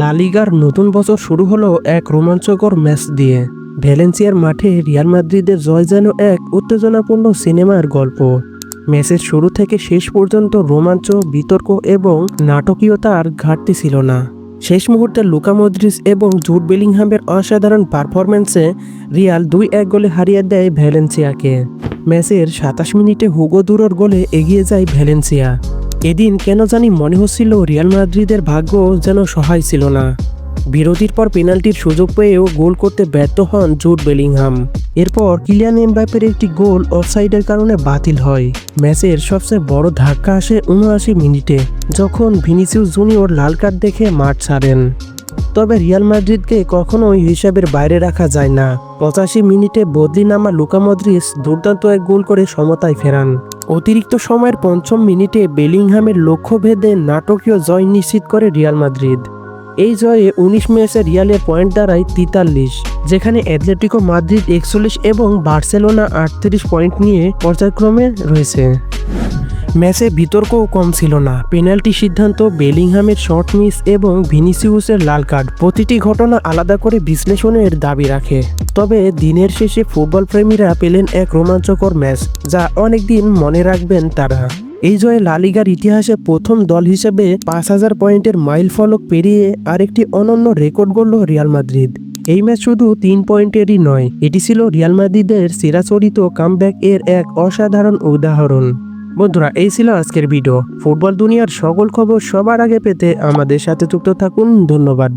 লালিগার নতুন বছর শুরু হলো এক রোমাঞ্চকর ম্যাচ দিয়ে। ভ্যালেন্সিয়ার মাঠে রিয়াল মাদ্রিদের জয় যেন এক উত্তেজনাপূর্ণ সিনেমার গল্প। ম্যাচের শুরু থেকে শেষ পর্যন্ত রোমাঞ্চ, বিতর্ক এবং নাটকীয়তার ঘাটতি ছিল না। শেষ মুহূর্তে লুকা মদ্রিস এবং জুট বেলিংহামের অসাধারণ পারফরম্যান্সে রিয়াল দুই এক গোলে হারিয়ে দেয় ভ্যালেন্সিয়াকে। ম্যাচের সাতাশ মিনিটে হুগো দুরোর গোলে এগিয়ে যায় ভ্যালেন্সিয়া। এদিন কেন জানি মনে হচ্ছিল রিয়াল মাদ্রিদের ভাগ্য যেন সহায় ছিল না। বিরতির পর পেনাল্টির সুযোগ পেয়েও গোল করতে ব্যর্থ হন জুট বেলিংহাম। এরপর কিলিয়ান এমবাপের একটি গোল অফসাইডের কারণে বাতিল হয়। ম্যাচের সবচেয়ে বড় ধাক্কা আসে উনআশি মিনিটে, যখন ভিনিসিউস জুনিয়র লাল কার্ড দেখে মাঠ ছাড়েন। তবে রিয়াল মাদ্রিদকে কখনোই হিসাবের বাইরে রাখা যায় না। পঁচাশি মিনিটে বদলি নামা লুকা মদ্রিস দুর্দান্ত এক গোল করে সমতায় ফেরান। অতিরিক্ত সময়ের পঞ্চম মিনিটে বেলিংহামের লক্ষ্য ভেদে নাটকীয় জয় নিশ্চিত করে রিয়াল মাদ্রিদ। এই জয়ে উনিশ ম্যাচে রিয়ালের পয়েন্ট দাঁড়ায় তেতাল্লিশ, যেখানে অ্যাথলেটিকো মাদ্রিদ একচল্লিশ এবং বার্সেলোনা আটত্রিশ পয়েন্ট নিয়ে পর্যায়ক্রমে রয়েছে। ম্যাচে বিতর্কও কম ছিল না। পেনাল্টি সিদ্ধান্ত, বেলিংহামের শর্ট মিস এবং ভিনিসিউসের লাল কার্ড। প্রতিটি ঘটনা আলাদা করে বিশ্লেষণের দাবি রাখে। তবে দিনের শেষে ফুটবল প্রেমীরা পেলেন এক রোমাঞ্চকর ম্যাচ, যা অনেকদিন মনে রাখবেন তারা। এই জয়ে লালিগার ইতিহাসে প্রথম দল হিসেবে পাঁচ হাজার পয়েন্টের মাইল ফলক পেরিয়ে আরেকটি অনন্য রেকর্ড গড়ল রিয়াল মাদ্রিদ। এই ম্যাচ শুধু তিন পয়েন্টেরই নয়, এটি ছিল রিয়াল মাদ্রিদের চিরাচরিত কামব্যাক এর এক অসাধারণ উদাহরণ। বন্ধুরা, এই ছিল আজকের ভিডিও ফুটবল দুনিয়ার সকল খবর সবার আগে পেতে আমাদের সাথে যুক্ত থাকুন। ধন্যবাদ।